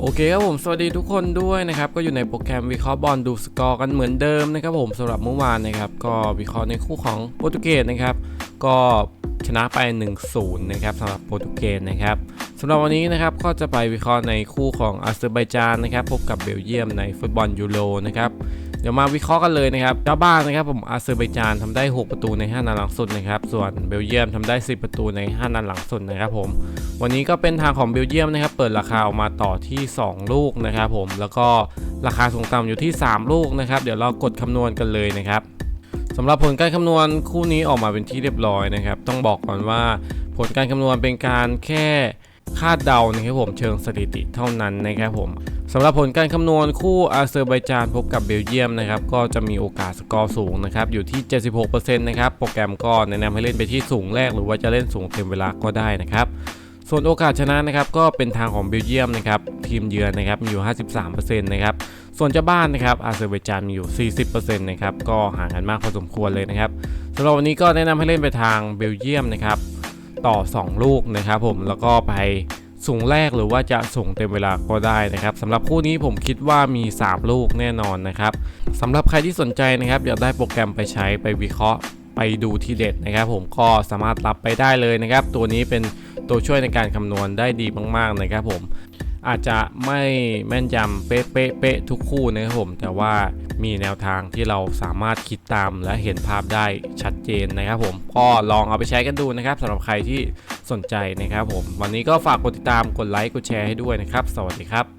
โอเคครับผมสวัสดีทุกคนด้วยนะครับก็อยู่ในโปรแกรมวิเคราะห์บอลดูสกอร์กันเหมือนเดิมนะครับผมสำหรับเมื่อวานนะครับก็วิเคราะห์ในคู่ของโปรตุเกสนะครับก็ชนะไป 1-0 นะครับสำหรับโปรตุเกสนะครับสำหรับวันนี้นะครับก็จะไปวิเคราะห์ในคู่ของอาเซอร์ไบจานนะครับพบกับเบลเยียมในฟุตบอลยูโรนะครับ เดี๋ยวมาวิเคราะห์กันเลยนะครับเจ้าบ้านนะครับผมอาเซอร์ไบจานทำได้ 6 ประตูใน 5นัดหลังสุดนะครับส่วนเบลเยียมทำได้ 10 ประตูใน 5นัดหลังสุดนะครับผมวันนี้ก็เป็นทางของเบลเยียมนะครับเปิดราคาออกมาต่อที่ 2 ลูกนะครับผมแล้วก็ราคาสูงต่ำอยู่ที่ 3 ลูกนะครับเดี๋ยวเรากดคำนวณกันเลยนะครับสำหรับผลการคำนวณคู่นี้ออกมาเป็นที่เรียบร้อยนะครับ ต้องบอกก่อนว่าผลการคำนวณเป็นการแค่คาดเดานะครับผมเชิงสถิติเท่านั้นนะครับผม สำหรับผลการคำนวณคู่อาเซอร์ไบจานพบกับเบลเยียมนะครับก็จะมีโอกาสสกอร์สูงนะครับอยู่ที่ 76%นะครับโปรแกรมก็แนะนำให้เล่นไปที่สูงแรกหรือว่าจะเล่นสูงเต็มเวลาก็ได้นะครับส่วนโอกาสชนะนะครับก็เป็นทางของเบลเยียมนะครับทีมเยือนนะครับมีอยู่ 53%นะครับส่วนเจ้าบ้านนะครับอาเซอร์ไบจานมีอยู่ 40%นะครับก็ห่างกันมากพอสมควรเลยนะครับสำหรับวันนี้ก็แนะนำให้เล่นไปทางเบลเยียมนะครับต่อ 2 ลูกนะครับผมแล้วก็ไป สูงแรกหรือว่าจะสูงเต็มเวลาก็ได้นะครับสำหรับคู่นี้ผมคิดว่ามี 3 ลูกแน่นอนนะครับสำหรับใครที่สนใจนะครับอยากได้โปรแกรมไปใช้ไปวิเคราะห์ไปดูทีเด็ดนะครับ ผมก็สามารถรับไปได้เลยนะครับ ตัวนี้เป็นตัวช่วยในการคำนวณได้ดีมากๆนะครับผมอาจจะไม่แม่นยำเป๊ะเป๊ะเป๊ะทุกคู่นะครับผม แต่ว่ามีแนวทางที่เราสามารถคิดตามและเห็นภาพได้ชัดเจนนะครับผม ก็ลองเอาไปใช้กันดูนะครับสำหรับใครที่ สนใจนะครับผม วันนี้ก็ฝากกดติดตามกดไลค์กดแชร์ให้ด้วยนะครับ สวัสดีครับ